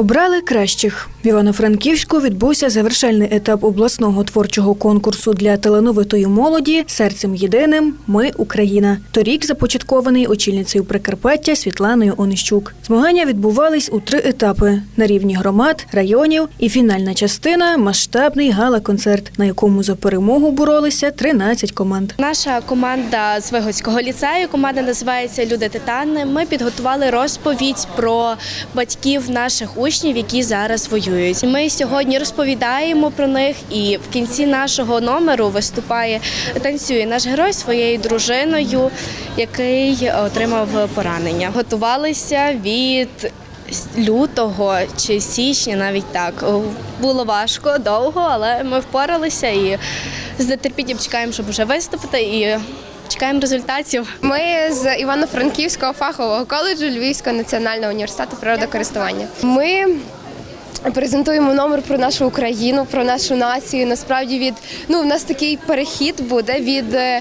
Обрали кращих. В Івано-Франківську відбувся завершальний етап обласного творчого конкурсу для талановитої молоді серцем єдиним Ми Україна. Торік започаткований очільницею Прикарпаття Світланою Онищук. Змагання відбувались у три етапи на рівні громад, районів і фінальна частина масштабний гала-концерт, на якому за перемогу боролися 13 команд. Наша команда з Вигодського ліцею, команда називається Люди Титани. Ми підготували розповідь про батьків наших учнів, які зараз воюють. Ми сьогодні розповідаємо про них, і в кінці нашого номеру виступає танцює наш герой своєю дружиною, який отримав поранення. Готувалися від лютого чи січня, навіть так. Було важко, довго, але ми впоралися і з нетерпінням чекаємо, щоб вже виступити і чекаємо результатів. Ми з Івано-Франківського фахового коледжу Львівського національного університету природокористування. Ми презентуємо номер про нашу Україну, про нашу націю. Насправді від ну в нас такий перехід буде від е,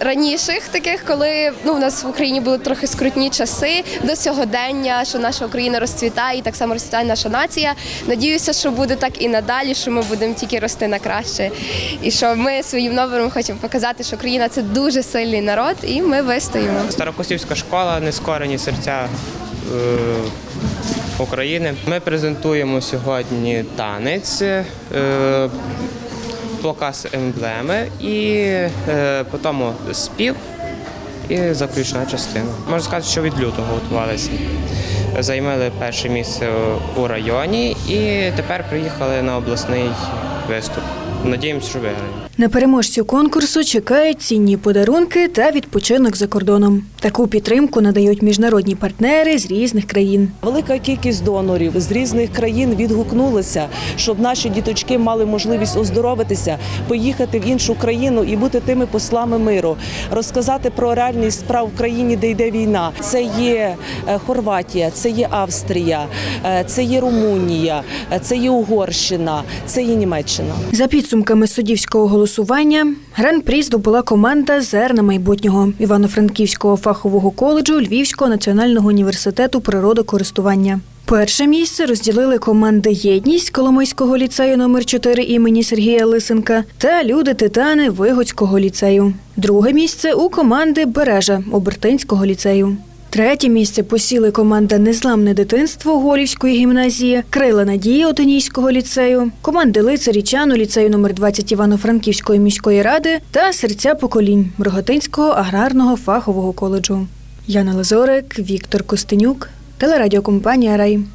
раніших таких, коли ну в нас в Україні були трохи скрутні часи до сьогодення, що наша Україна розцвітає, і так само розцвітає наша нація. Надіюся, що буде так і надалі, що ми будемо тільки рости на краще, і що ми своїм номером хочемо показати, що Україна це дуже сильний народ, і ми вистоїмо. Старокосівська школа Нескорені серця е, України. Ми презентуємо сьогодні танець, е, показ емблеми і е, потім спів і заключна частина. Можна сказати, що від лютого готувалися. Займали перше місце у районі і тепер приїхали на обласний виступ. Надіємося, що виграємо. На переможцю конкурсу чекають цінні подарунки та відпочинок за кордоном. Таку підтримку надають міжнародні партнери з різних країн. Велика кількість донорів з різних країн відгукнулися, щоб наші діточки мали можливість оздоровитися, поїхати в іншу країну і бути тими послами миру, розказати про реальність справ в країні, де йде війна. Це є е, Хорватія, це є Австрія, е, це є Румунія, е, це є Угорщина, це є Німеччина. За підсумками суддівського голосування, гран-прі здобула команда Зерна майбутнього Івано-Франківського фахового коледжу Львівського національного університету природокористування. Перше місце розділили команди Єдність Коломийського ліцею номер 4 імені Сергія Лисенка та Люди Титани Вигодського ліцею. Друге місце у команди Бережа Обертинського ліцею. Третє місце посіли команда Незламне дитинство Голівської гімназії, Крила Надії Отонійського ліцею, команди Лицарічану ліцею номер 20 Івано-Франківської міської ради та Серця поколінь Рогатинського аграрного фахового коледжу. Яна Лазорик, Віктор Костенюк, телерадіокомпанія Рай.